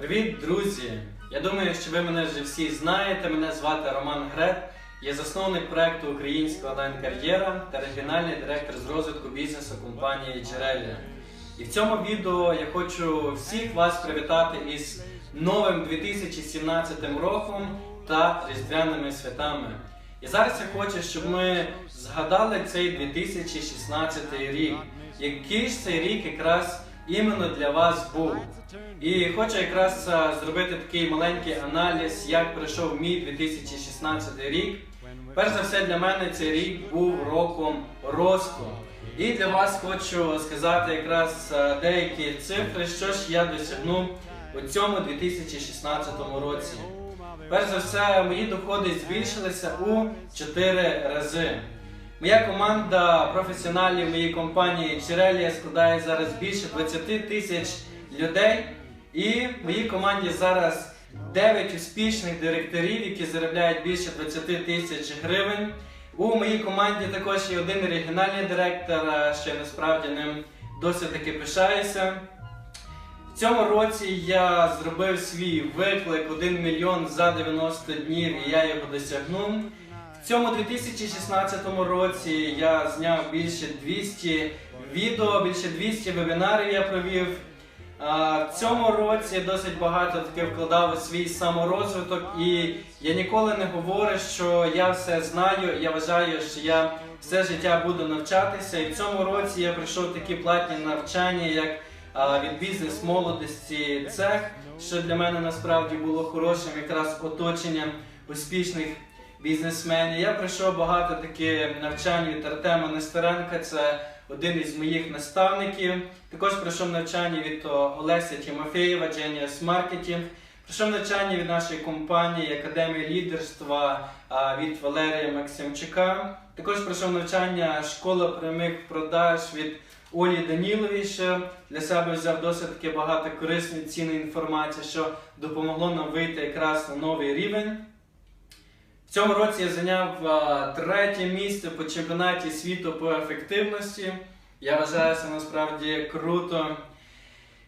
Привіт, друзі! Я думаю, що ви мене вже всі знаєте. Мене звати Роман Грет. Я засновник проекту Українська онлайн-кар'єра та регіональний директор з розвитку бізнесу компанії Джерелія. І в цьому відео я хочу всіх вас привітати із новим 2017 роком та різдвяними святами. І зараз я хочу, щоб ми згадали цей 2016 рік. Який ж цей рік якраз іменно для вас був? І хочу якраз зробити такий маленький аналіз, як пройшов мій 2016 рік. Перш за все, для мене цей рік був роком росту. І для вас хочу сказати якраз деякі цифри, що ж я досягнув у цьому 2016 році. Перш за все, мої доходи збільшилися у 4 рази. Моя команда професіоналів моєї компанії Чирелія складає зараз більше 20 тисяч людей. І в моїй команді зараз 9 успішних директорів, які заробляють більше 20 тисяч гривень. У моїй команді також є один регіональний директор, що я насправді ним досить таки пишаюся. В цьому році я зробив свій виклик 1 мільйон за 90 днів і я його досягнув. В цьому 2016 році я зняв більше 200 відео, більше 200 вебінарів я провів. В цьому році досить багато таки вкладав у свій саморозвиток, і я ніколи не говорю, що я все знаю. Я вважаю, що я все життя буду навчатися. І в цьому році я пройшов такі платні навчання, як від бізнес молодості цех, що для мене насправді було хорошим, якраз оточенням успішних бізнесменів. Я пройшов багато таки навчань від Артема Нестеренка. Це один із моїх наставників. Також пройшов навчання від Олеся Тимофєєва, Genius Marketing. Пройшов навчання від нашої компанії Академії лідерства від Валерія Максимчука. Також пройшов навчання школа прямих продаж від Олі Данілович. Для себе взяв досить багато корисної цінної інформації, що допомогло нам вийти якраз на новий рівень. В цьому році я зайняв третє місце по чемпіонаті світу по ефективності. Я вважаю це насправді круто.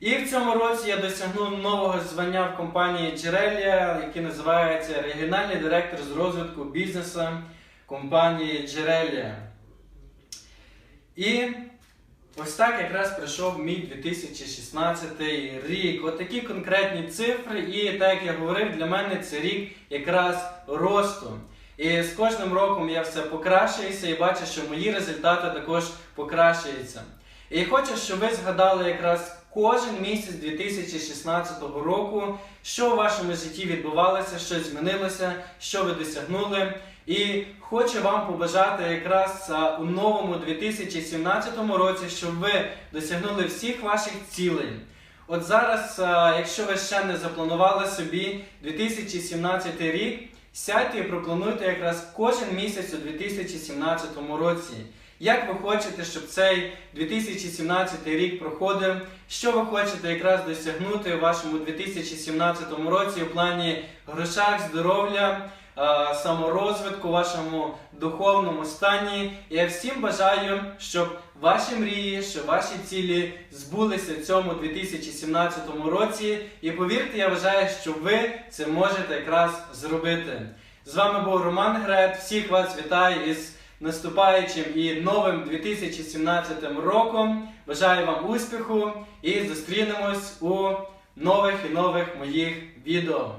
І в цьому році я досягнув нового звання в компанії Джерелія, який називається регіональний директор з розвитку бізнесу компанії Джерелія. І ось так якраз прийшов мій 2016 рік. От такі конкретні цифри, і так як я говорив, для мене це рік якраз росту. І з кожним роком я все покращуюся і бачу, що мої результати також покращуються. І хочу, щоб ви згадали якраз кожен місяць 2016 року, що у вашому житті відбувалося, що змінилося, що ви досягнули. І хочу вам побажати якраз у новому 2017 році, щоб ви досягнули всіх ваших цілей. От зараз, якщо ви ще не запланували собі 2017 рік, сядьте і проплануйте якраз кожен місяць у 2017 році. Як ви хочете, щоб цей 2017 рік проходив? Що ви хочете якраз досягнути у вашому 2017 році у плані грошах, здоров'я, саморозвитку, вашому духовному стані? Я всім бажаю, щоб ваші мрії, щоб ваші цілі збулися в цьому 2017 році. І повірте, я вважаю, що ви це можете якраз зробити. З вами був Роман Грет. Всіх вас вітаю із наступаючим і новим 2017 роком. Бажаю вам успіху і зустрінемось у нових і нових моїх відео.